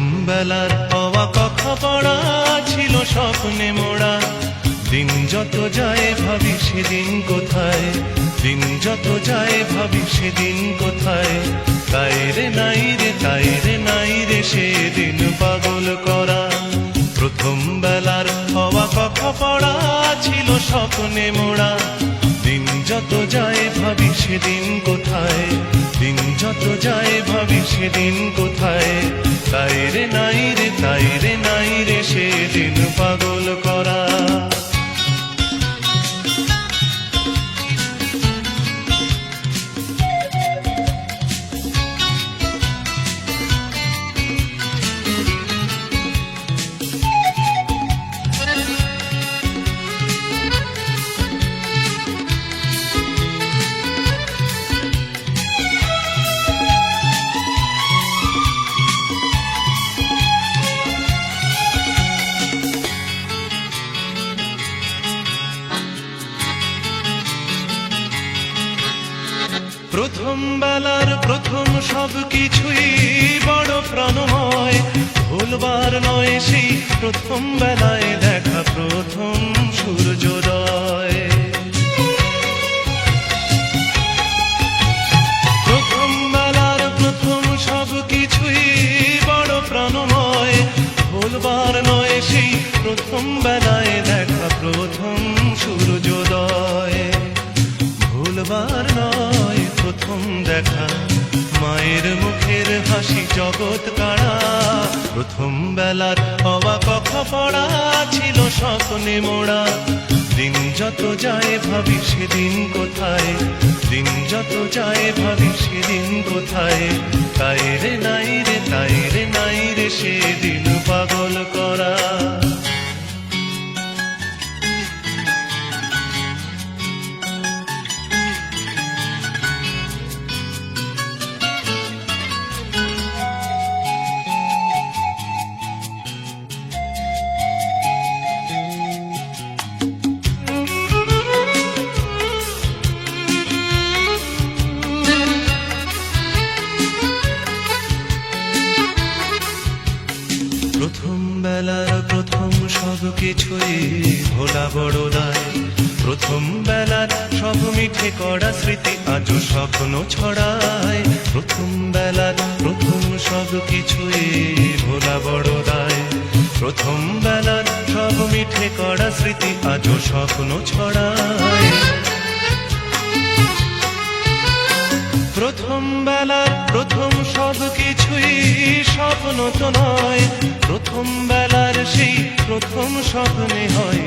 বেলার হওয়া কথা পড়া ছিল স্বপ্নে মোড়া। দিন যত যায় ভাবি সেদিন কোথায়? দিন যত যায় ভাবি সেদিন কোথায়? তাই রে নাই রে, তাই রে নাই রে, সেদিন পাগল করা। প্রথম বেলার হওয়া কথা পড়া ছিল স্বপ্নে মোড়া। দিন যত যায় ভাবি সেদিন কোথায়? দিন যত যায় ভাবি সেদিন কোথায়? রে নাই রে তাই রে নাই রে সেদিন পাগল প্রথম বেলার প্রথম সব কিছুই বড় প্রাণময়। ভুলবার নয় সেই প্রথম বেলায় দেখা প্রথম সূর্যোদয়। প্রথম বেলার প্রথম সব কিছুই বড় প্রাণময়। ভুলবার নয় সেই প্রথম বেলায় দেখা প্রথম সূর্যোদয়। ভুলবার নয় প্রথম দেখা। মায়ের মুখের হাসি জগৎ কাড়া। প্রথম বেলার হওয়া কথা পড়া ছিল স্বপ্নে মোড়া। দিন যত যায় ভাবি সেদিন কোথায়? দিন যত যায় ভাবি সেদিন কোথায়? তাই রে নাই রে, তাই রে নাই রে সেদিন বেলার প্রথম সব কিছুই ভোলা বড় দায় প্রথম বেলার সব মিঠে করা স্মৃতি আজও স্বপ্ন ছড়ায়। প্রথম বেলার প্রথম সব কিছুই ভোলা বড় দায় প্রথম বেলার সব মিঠে করা স্মৃতি আজও স্বপ্ন ছড়ায়। প্রথম বেলার প্রথম সব কিছুই স্বপ্ন তো নয়। প্রথম প্রথম স্বপ্নে হয়